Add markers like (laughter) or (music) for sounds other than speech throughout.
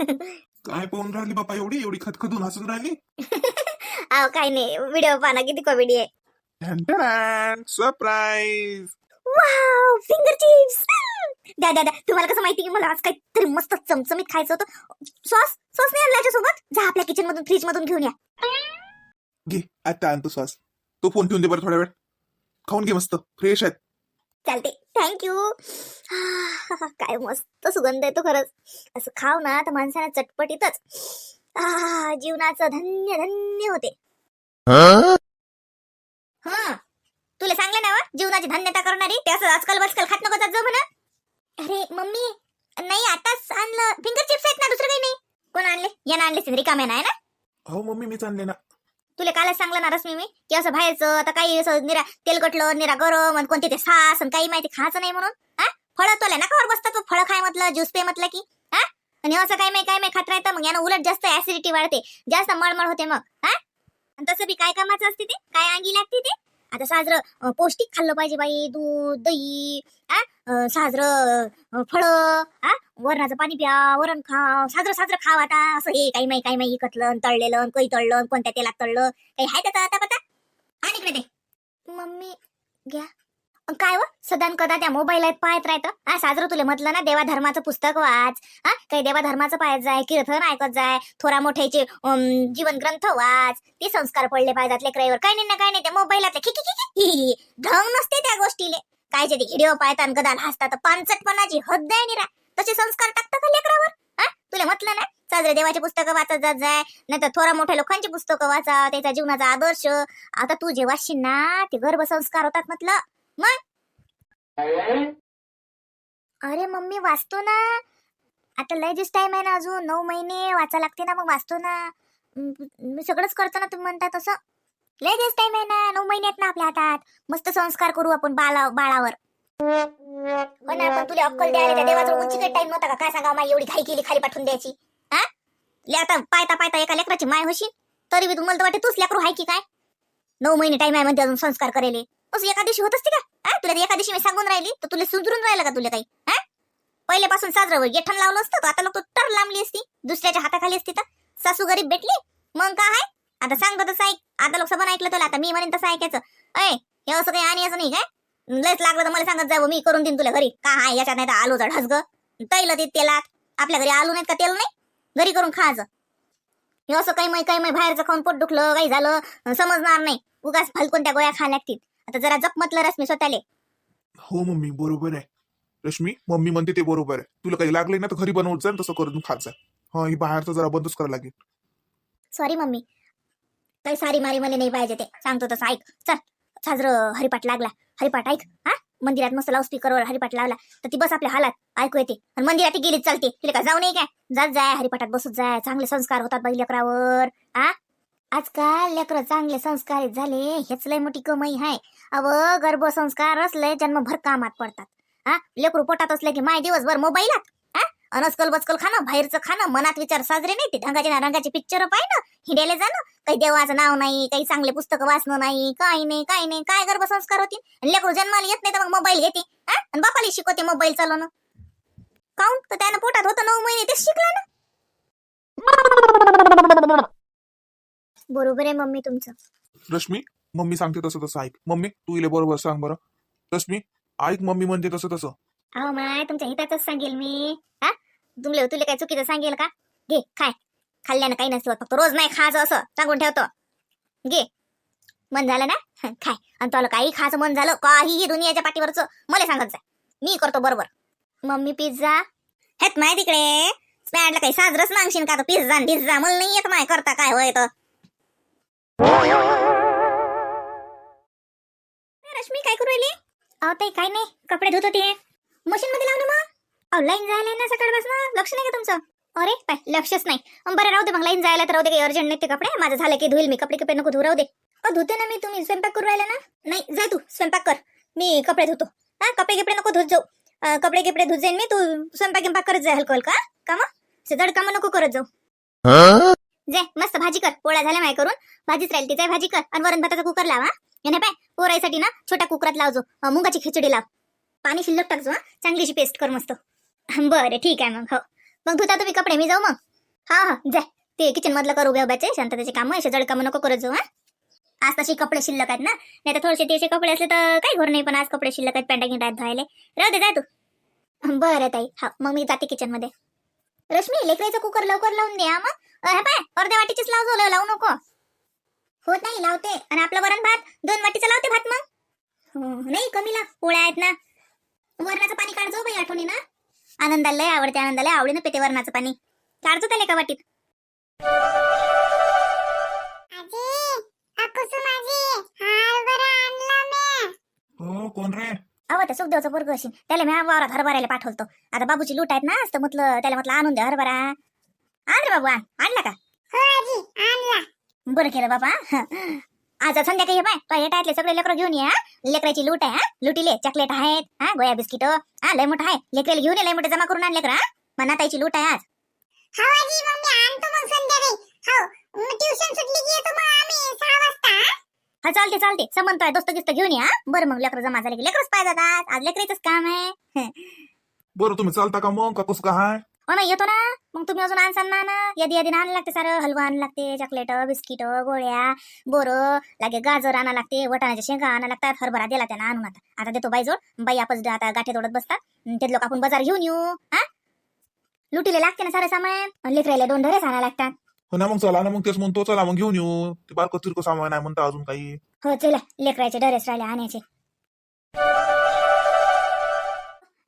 काय पाहून राहिली बापा एवढी? एवढी खतखतून हसून राहिली? अहो काही नाही. व्हिडिओ पाहा किती कॉमेडी आहे. सरप्राईज वाव फिंगर चिप्स द्या द्या द्या. तुम्हाला कसं माहिती? की मला आज काहीतरी मस्त चमचमीत खायचं होतं. सॉस सॉस नाही आणला सोबत जा आपल्या किचन मधून फ्रीज मधून घेऊन या. घे आता आणतो श्वास तो फोन ठेवून दे बरं थोड्या वेळ. खाऊन घे मस्त. फ्रेश आहेत. चालते थँक्यू काय मस्त सुगंध येतो खरंच. असं खाव ना तर माणसाला चटपटीतच आह, जीवनाचं धन्य धन्य होते. हा तुला सांगलं ना वा, जीवनाची धन्यता करणारी ते असं आजकाल बसकाल खात नको जाऊ म्हणा. अरे मम्मी नाही आताच आणलं फिंगर चिप्स आहेत ना दुसरं काही नाही. कोण आणले? यानं आणले रिकाम्या नाही ना? हो मम्मी मीच आणले ना. तुला कालच सांगलं ना रश्मी मी की असं बाहेरचं आता काही असं निरा तेलकटलं निरा गरम आणि कोणते ते सास आणि काही माहिती खायचं नाही म्हणून हा? फळं तोल्या ना बसतात फळं खाय म्हटलं ज्यूस पे म्हटलं की हा? आणि असं काय नाही काय नाही खात राहतं मग यानं उलट जास्त ऍसिडिटी वाढते जास्त मळमळ होते मग हा? आणि तसं बी काय कामाचं असते ते? काय अंगी लागते ते? आता साजरं पौष्टिक खाल्लं पाहिजे बाई दूध दही आ? साजरं फळं आ? वरणाचं पाणी प्या वरण खा साजरं साजरं खाव आता. असं हे काही माही काही माही इकतलं तळलेलं काही तळलं आणि कोणत्या तेलात तळलं काही आहे त्याचा आता पता आणि इकडे ते मम्मी घ्या. काय व सदान कदा त्या मोबाईल आहेत पाहत राहतं? हा साजरं तुला म्हटलं ना देवा धर्माचं पुस्तक वाच. हा काही देवा धर्माचं पाहत जाय कीर्तन ऐकत जाय थोरा मोठ्याचे जीवन ग्रंथ वाच. ते संस्कार पडले पाहिजेत लेकराईवर काय नाही ना काय नाही त्या मोबाईलातले खी ढंग नसते त्या गोष्टीले. काय ते व्हिडिओ पाहतात गदाल हसतात पानचटपणाची हद्द आहे निरा. तसे संस्कार टाकतात का लेकरावर? हा तुला म्हटलं ना साजरे देवाचे पुस्तकं वाचत जात जाय नाही तर थोरा मोठ्या लोकांची पुस्तकं वाचा त्याच्या जीवनाचा आदर्श. आता तू जे वाचशील ना ते गर्भसंस्कार होतात म्हटलं. मग? अरे मम्मी वाचतो ना. आता लय दिवस टाइम आहे ना अजून. नऊ महिने वाचा लागते ना मग वाचतो ना. म, सगळंच करतो ना तुम्ही म्हणता तसं. लय दिवस टाइम आहे ना नऊ महिने आहेत ना आपल्या हातात. मस्त संस्कार करू आपण बाला बाळावर. हो पण तुला अक्कल द्यायला त्या देवाचा उंची काही टाइम नव्हता का? काय सांगा माई एवढी घाई केली खाली पाठवून द्यायची? हा? ले आता पायता पायता एका लेकराची माय होशील? तरी बी तुम्हाला तर वाटते तूच लेकरू हाय की काय? नऊ महिने टाइम आहे म्हणते अजून संस्कार करेले. असं एका दिवशी होत असते का? हा? तुला एका दिवशी मी सांगून राहिली. तर तुला सुधरून राहिलं का तुला काही? हा? पहिल्यापासून साजरं गेठण लावलं असतं तर आता लोक तर लांबली असती. दुसऱ्याच्या हाताखाली असती तर. सासू गरीब भेटली. मग काय आहे आता सांगतो तसं ऐक. आता लोक सबन ऐकलं तुला आता मी म्हणेन तसं ऐकायचं. अय हे असं काही आणि असं नाही काय? लयच लागलं तर मला सांगत जावं मी करून देईन तुला घरी. का हाय? याच्यात नाही तर आलूचा ढसग तैल ते तेलात आपल्या घरी आलू नाहीत का? तेल नाही? घरी करून खायचं हे असं काही माही काही माही बाहेरचं खाऊन पोट दुखलं काही झालं समजणार नाही. उगाच फालकून त्या गोळ्या खायला लागतील. आता जरा जप म्हटलं रश्मी स्वतःले. हो मम्मी बरोबर आहे. रश्मी मम्मी म्हणते ते बरोबर आहे. तुला काही लागले ना तर घरी बनवत जा आणि तसं करून खात जा. हा ही बाहेरचं जरा बंदच करावं लागेल. Sorry mummy. काही सारी मारी मला नाही पाहिजे ते. सांगतो तसं ऐक. चल साजरं हरिपाठ लागला. हरिपाठ ऐक. हा? मंदिरात मस्त लाऊडस्पीकरवर हरिपाठ लावला. तर ती बस आपल्या हालात. ऐकू येते. आणि मंदिरात ती गेलीच चालते. तिला काय जाऊ नाही काय? जात जाय हरिपाठात बसत जाय. चांगले संस्कार होतात बाई लेकरावर. हा आजकाल लेकरं चांगले संस्कारित झाले. हेच लय मोठी कमाई आहे अव गर्भसंस्कारच लय जन्मभर कामात पडतात. हा? लेकरू पोटात असले की माय दिवसभर मोबाईलात हा? अनस्कल बचकल खाणं बाहेरचं खाणं मनात विचार साजरे नाही ते. ढंगाचे ना रंगाचे पिक्चर पाहिलं हिंडायला जाणं. काही देवाचं नाव नाही काही चांगले पुस्तकं वाचणं नाही काही नाही काही नाही. काय गर्भसंस्कार होतील? आणि लेकरू जन्माला येत नाही तर मग मोबाईल घेते. हा? आणि बापाला शिकवते मोबाईल चालवणं. काऊन तर त्यानं पोटात होतं नऊ महिने ते शिकला ना. बरोबर आहे मम्मी तुमचं. रश्मी मम्मी सांगते तसं तसं ऐक. मम्मी तू इले बरोबर सांग बरं. रश्मी ऐक मम्मी म्हणते तसं तसं. अहो माय तुमच्या हितातच सांगेल मी. हा? तुमले तुला काय चुकीचं सांगेल का? घे खाय. खाल्ल्यानं काही नसतं. फक्त रोज नाही खायचं असं सांगून ठेवतो. घे. मन झालं ना? खाय. आणि तुला काही खायचं मन झालं काहीही दुनियाच्या पाठीवरचं मला सांगत जा मी करतो बरोबर. Mummy pizza. हेत माय तिकडे. स्पॅडला काही साजरच मागशील का? तो पिझ्झा आणि पिझ्झा मला नाही येत माय करता काय होय तर. रश्मी काय करू राहिली? अहो ताई काय नाही. कपडे धुत होती मशीन मध्ये लावलं मग. अहो लाईन जायला ना सकाळपासून लक्ष नाही का तुमचं? अरे पाय लक्षच नाही. बरं राहू दे मग. लाईन जायला तर राहू दे काही अर्जंट नाही ते कपडे. माझं झालं की धुईल मी. कपडे कपडे नको धुऊ राहू दे. अ धुते ना मी. तुम्ही स्वयंपाक करू राहिले ना? नाही जाय तू स्वयंपाक कर. मी कपडे धुतो. हा कपडे कपडे नको धुत जाऊ. कपडे कपडे धुत जाईन मी. तू स्वयंपाक गिंपाक करत जाय हलकं हलका का मग कामं नको करत जाऊ. जे मस्त भाजी कर. पोळ्या झाल्या माय करून भाजीच राहील तिचा भाजी कर. आणि वरण भाताचा कुकर लावा याने पाय पोरायसाठी ना छोट्या कुकरात लावजो. मुगाची खिचडी लाव. पाणी शिल्लक टाकजो हा. चांगलीशी पेस्ट कर मस्त. (laughs) बरं ठीक आहे मग. हो. मग धुता तुम्ही कपडे मी जाऊ मग. हा हा. जाय. ते किचन मधलं करू उभ्या उभ्याचे शांततेचे काम असे जड कामं नको करत जाऊ हा. आज तशी कपडे शिल्लक आहेत ना. नाही तर थोडेसे ते असे कपडे असले तर काही घर नाही पण आज कपडे शिल्लक आहेत पॅन्टा गिंटा आहेत धुवायले. राहू दे जाय तू. बरं ताई. हा मग मी जाते किचनमध्ये रश्मी लेकराचं कुकर लवकर लावून द्या मग. अ, हे पाय अर्ध्या वाटीचीच लाव जो लावू नको. होत नाही लावते. आणि आपलं वरण भात दोन वाटीचं लावते भात मग. हो, नाही कमी लाव. पोळ्या आहेत ना. वरणाचं पाणी काढजो बाई आठवणी ना. आनंदाला लय आवडते आनंदाला आवडीनं पेते वरणाचं पाणी. काढजो त्याला एका वाटीत. हो कोण रे? अहो त्या सुखदेवचं पोरग असेल त्याला मी वावरात हरभऱ्याला पाठवतो आता बाबूची लूट आहेत ना तर म्हटलं त्याला म्हटलं आणून द्या हरभरा. आण रे बाबू आण. आणला का? बरं केलं बाबा आज संध्याकाळी हे पाय तो हे टायतले सगळे लेकरं घेऊन ये हा. लेकराची लूट आहे हा. लुटीले चॉकलेट आहेत हा गोया बिस्किट हा लय मोठं आहे. लेकरेला घेऊन ये लय मोठे जमा करून आण लेकरं हा. मनाताईची लूट आहे आज. हा चालते चालते समंत आहे दोस्त गिस्त घेऊन या बरं मग लेकरं जमा झाले की लेकरच पाहिजे जातात. आज लेकराचंच काम आहे. बरं तुम्ही चालता का मग? का कसं काय हाय? हो ना येतो ना. मग तुम्ही अजून आणसान ना ना. यादी यादी आणायला लागते सारं. हलवा आणायला लागते चॉकलेट बिस्किट गोळ्या बोरं लागे गाजर आणा लागते वटाण्याच्या शेंगा आणा लागतात. हरभरा दिला त्यानं आणून आता. आता देतो बाई जोड. बाई आपण आता गाठे तोडत बसतात. ते लोक आपण बाजार घेऊन येऊ. हा? लुटीले लागते ना सारं सामान. लेकरायला दोन ढरेच आणा लागतात. हो ना मग चला ना मग तेच म्हणतो चला मग घेऊन येऊ. ते बारकं तिरकं सामान आहे म्हणता अजून काही. हो चला लेकरायचे डरेस राहिले आणायचे.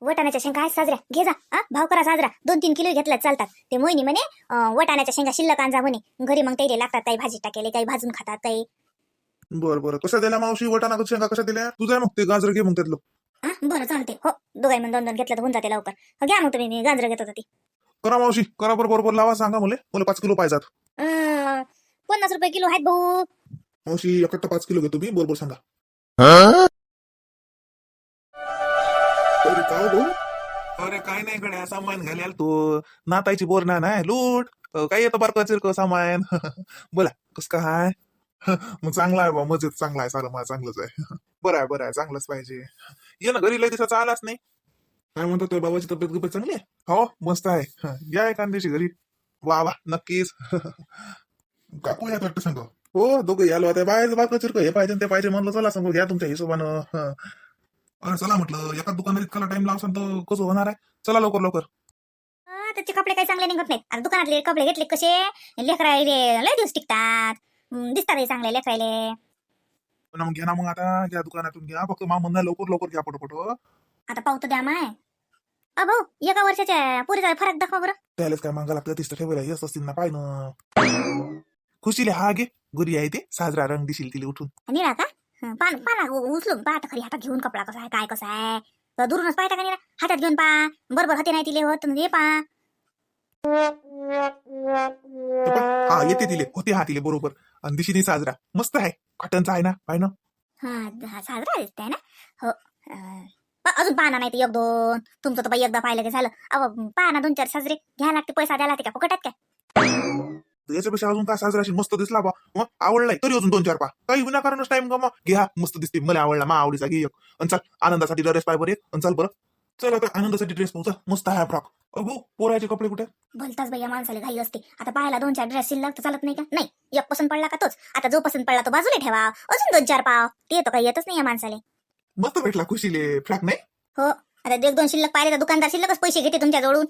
वटाण्याच्या शेंगा आहेत साजऱ्या. घे जा हा भाव करा साजरा. दोन तीन किलो घेतला चालतात. ते मोहिनी म्हणे अं, वटाण्याच्या शेंगा शिल्लक आणजा म्हणे. घरी मग ते लागतात काही भाजी टाकेले काही भाजून खातात काही. बरं बरं. कशा दिल्या मावशी वटाणा शेंगा? कशा दिल्या? तू जाय मग ते गाजर घे मग त्यातलं. हा बरं चालते हो दोघांनी दोन दोन घेतलं तर होऊन जाते लवकर. हो, घ्या मग तुम्ही मी गाजर घेत होती करा मावशी करा बरं बरोबर लावा सांगा मला. मला पाच किलो पाहिजेत. अं, पन्नास रुपये किलो आहेत भाऊ. मावशी एकट्टा पाच किलो घेतो मी बरोबर सांगा. अरे काय भाऊ? अरे काय नाही गड्या. सामान घालायला तू नातायची बोर ना नाही लूट. अं, काय येतं बारकं चिरकं सामान? (laughs) बोला कस काय? (laughs) मग चांगला आहे बा मजेत चांगला आहे. सारं मला चांगलंच आहे. (laughs) बरं आहे बरं आहे. चांगलंच पाहिजे. ये ना घरी लय दिवसाचा आलाच नाही. काय म्हणतो तुझ्या बाबाची तब्येत गिब्येत चांगली आहे? हो मस्त आहे. हं, या एखाद्याशी घरी. वा वा नक्कीच. (laughs) काकू या वाटतं सांग? हो दोघं यालो आता. बाहेर बारकं चिरकं हे पाहिजे आणि ते पाहिजे म्हणलं चला सांगू घ्या तुमच्या हिशोबानं. हं. अरे चला म्हटलं एका दुकानात इतका टाइम लावसान तर कसं होणार आहे? चला लवकर लवकर. अं, त्याचे कपडे काही चांगले निघत नाहीत. आता दुकानातले कपडे घेतले कसे? लेकरायले लय दिवस टिकतात. हं, दिसतात हे चांगले लेकरायले. पण मग घ्या ना मग आता घ्या दुकानातून घ्या. फक्त मा म्हणणं लवकर लवकर घ्या पटपट हो. आता पाहतो द्या माय. अ भाऊ एका वर्षाच्या पुरीचा फरक दाखवा बरं. त्यालाच काय मागा लागतं? तिथं ठेवायला येस असतील ना पाय ना खुशीले हा घे गुरी आहे ते साजरा रंग दिशील तिला उठून. निळा का? हं, पान पाना उचलून पाहता खरी हातात घेऊन कपडा कसा आहे काय कसा आहे? तर दुरूनच पाहता का निळा? हातात घेऊन पा बरोबर हाते नाही तिले होत हे पा. ते हा येते तिले होते हा तिले बरोबर. आणि दिशीने साजरा मस्त आहे कॉटनचा आहे ना पाय ना हा हा, साजरा दिसतंय ना हो अं, अजून पाहना नाही ते एक दोन. तुमचं तर एकदा पाहिलं की झालं. अहो पाहना दोन चार साजरे. घ्या लागते पैसा द्यायला लागते का? फुकटात काय? याच्यापेक्षा अजून काय साजरा मस्त दिसला बा. मग आवडलाय तरी अजून दोन चार पा काही विनाकारणच टाइम गमा. घ्या मस्त दिसते. मला आवडला मा आवडीचा घे एक. चल आनंदासाठी ड्रेस पाय बरं चल बरं. चल आता आनंदासाठी ड्रेस पाहू मस्त आहे फ्रॉक अगो पोराचे कपडे कुठे? भलताच बाई या माणसाला घाई असते. आता पाहायला दोन चार ड्रेस शिल्लक तर चालत नाही का? नाही एक पसंत पडला का तोच. आता जो पसंत पडला तो बाजूला ठेवा. अजून दोन चार पाव. ते तर काही येतच नाही या माणसाले. मस्त भेटला खुशीले फ्रॉक नाही? हो आता एक दोन शिल्लक पाहिले तर दुकानदार शिल्लकच पैसे घेते तुमच्या जवळून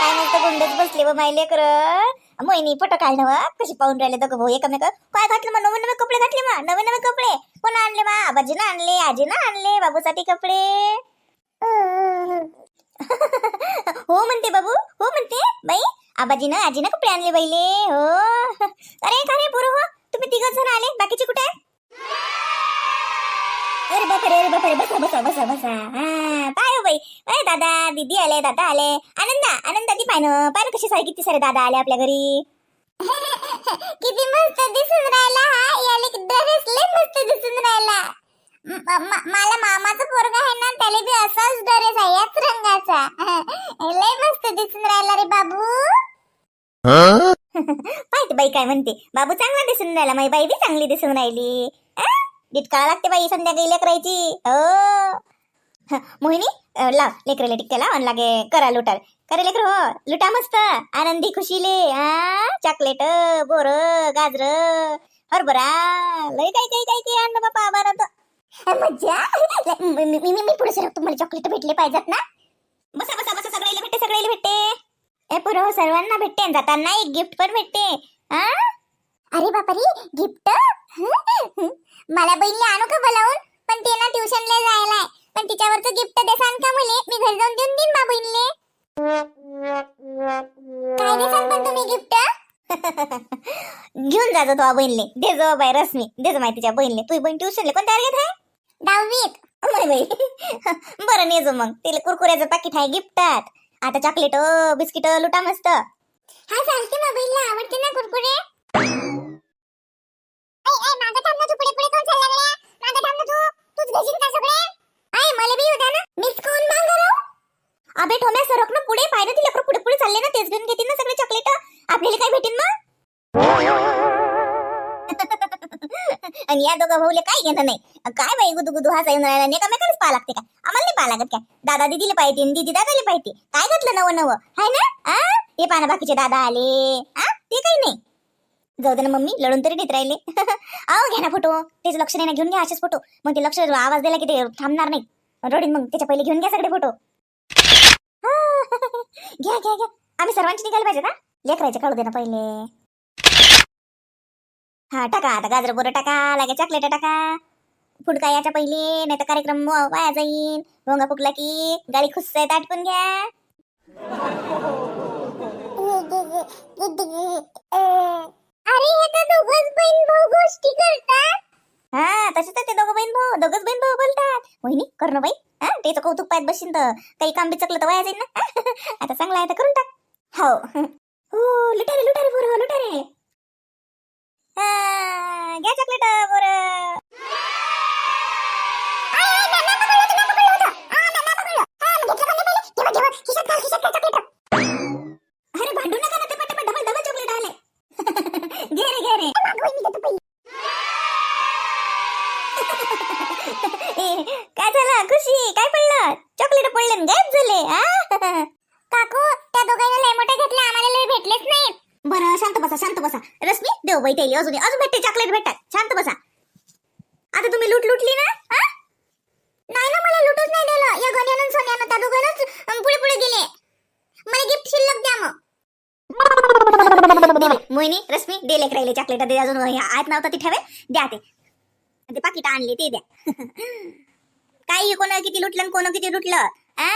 काय गुंडच बसले व माय लेकर. मोहिनी फोटो काढणं वा कशी पाहून राहिले दोघं भाऊ एकमेक. काय घातलं मग? नवीन नवे कपडे घातले मा नवे नवे कपडे. कोण आणले मा आबाजीनं आणले आजीनं आणले बाबूसाठी कपडे. (laughs) हो म्हणते बाबू हो म्हणते बाई. आबाजीनं आजीनं कपडे आणले बैले हो. अरे का रे पोरं हो? तुम्ही तिघ जण आले? बाकीचे कुठे? अरे बापरे अरे बापरे बसा बसा बसा बसा. हा पाय हो बाई. अरे दादा दीदी आले दादा आले. आनंदा आनंदा ती पाहिनं पाहिलं कशी सारे किती सारे दादा आले आपल्या घरी. किती मस्त दिसून राहिला हा. याले ड्रेस लय मस्त दिसून राहिला. मला मामाचा पोरगा आहे ना त्याला बी असाच ड्रेस आहे याच रंगाचा लय मस्त दिसून राहिला रे बाबू पाहिजे बाई काय म्हणते बाबू चांगला दिसून राहिला माझी बाई बी चांगली दिसून राहिली. डिटकाळा लागते बाई संध्याकाळी लेकरायची. हो. मोहिनी अं, लाव लेकरेले टिकते लाव आणि लागे करा लुटाल. करे लेकर हो लुटा मस्त आनंदी खुशीले हा चॉकलेट बोर गाजर हरभरा लय काय काय काय काय आणलं बापा आभारात मज्जा मी मी- मी- पुढे सरकतो मला चॉकलेट भेटले पाहिजेत ना. बसा बसा बसा सगळ्याला भेटते सगळ्याला भेटते. ए पुरो सर्वांना भेटते जाताना एक गिफ्ट पण भेटते. अरे बापरे गिफ्ट? मला बहिणीला आणू का बोलावून? पण ते ना ट्युशनला जायला आहे. पण तिच्यावरचं गिफ्ट देसान का मुले? मी घरी जाऊन देऊन देईन बा बहिणीले. काय देसान पण तुम्ही गिफ्ट? घेऊन जातो तो बहिणले. दे जो बाई रश्मी. दे जो माहितीच्या बहिणले. तुझी बहीण ट्युशनले कोणत्या वर्गात आहे? दहावीत. अमय बाई. बरं ने जो मग. तिला कुरकुऱ्याचं पाकिट आहे गिफ्टात. आता चॉकलेट बिस्किट लुटा मस्त. हा चालते मग बहिणीला आवडते ना कुरकुरे? मागं थांब ना तू पुढे पुढे कोण चालला गड्या? मागं थांब ना तू तूच घेशील का सगळे? आय मला बी होता ना मीच कोण मागं राहू? अबे ठोम्या सरक ना पुढे पाहिजे ती लेकरं पुढे पुढे चालले ना तेच घेऊन घेतील ना सगळे चॉकलेट आपल्याला काय भेटेल मग? आणि या दोघा भाऊले काय घेणं नाही. काय बाई गुदू गुदू हा येऊन राहिला नाही एकामेकालाच पाहा लागते का आम्हाला नाही पाहा लागत काय? दादा दिदीला पाहिजे आणि दीदी दादाला पाहिजे. काय घातलं नवं नवं हाय ना? हे पाना बाकीचे दादा आले. हा ते काही नाही. जाऊ दे ना मम्मी लढून तरी देत राहिले. (laughs) आहो घ्या ना फोटो. त्याचं लक्ष नाही ना घेऊन घ्या असेच फोटो. मग ते लक्ष आवाज दिला की ते थांबणार नाही. रडीन मग त्याच्या पहिले घेऊन घ्या सगळे फोटो. (laughs) घ्या घ्या घ्या. आम्ही सर्वांची निघायला पाहिजे ना लेकरायचे कळू दे ना पहिले. हा टाका आता गाजर बोरं टाका लागे चॉकलेट टाका. फुडका याच्या पहिले नाही तर कार्यक्रम व- वाया जाईन. भोंगा फुकला की गाडी खुस्स आहे आटपून घ्या. (laughs) अरे हे तर दोघच बहीण भाऊ गोष्टी करतात. हा तसे तर ते दोघं बहीण भाऊ दोघच बहीण भाऊ बोलतात. वहिनी कर ना बाई हा त्याचं कौतुक पाहत बसशील तर. काही काम बिचकलं तर वाया जाईल ना. (laughs) आता चांगलं आहे तर करून टाक. हो. हो लुटारे लुटारे पोरं लुटारे. हा, घ्या चॉकलेट बरं अरे भांडू नका ना ते पटापट डबल डबल चॉकलेट आले घे रे घे रे ए, काय झालं खुशी काय पडलं चॉकलेट पडले न गायब झाले आ? काकू त्या दोघांना लय मोठे घेतले आम्हाला लय भेटलेच नाही बरं शांत बसा शांत बसा रश्मी देव बाई त्याला अजून अजून भेटते चॉकलेट भेटतात. शांत बसा. आता तुम्ही लूट लुटली ना? नाही ना मला लुटूच नाही दिलं या गण्यानं सोन्यानं. त्या दोघांनाच पुढे पुढे गेले. मला गिफ्ट शिल्लक द्या मग. मोहिनी रश्मी दे लेक राहिले चॉकलेट दे अजून हे आत नव्हता ती ठेवे द्या ते. ते पाकिट आणले ते द्या. (laughs) काही कोण किती लुटलं कोण किती लुटलं आ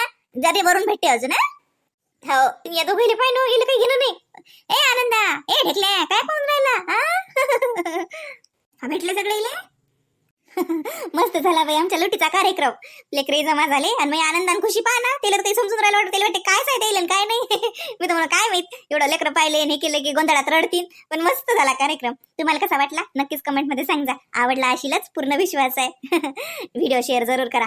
जाते भरून भेटते अजून हा? हो या दोघे पाहिजे काही घेणं नाही. ए आनंदा. ए ढेकल्या काय पाहून राहिला हा? भेटले सगळे इले? (laughs) मस्त झाला बाई आमच्या लुटीचा कार्यक्रम. लेकरे जमा झाले आणि मी आनंदान खुशी पहा ना त्याला तर काही समजून राहिलं वाटतं. त्याला वाटते काय सांगता येईल काय नाही? (laughs) मी तुम्हाला काय माहीत? एवढं लेकरं पाहिले हे केलं की गोंधळात रडतील. पण मस्त झाला कार्यक्रम. तुम्हाला कसा वाटला? नक्कीच कमेंटमध्ये सांगा. आवडला अशीलच? पूर्ण विश्वास आहे. (laughs) व्हिडिओ शेअर जरूर करा.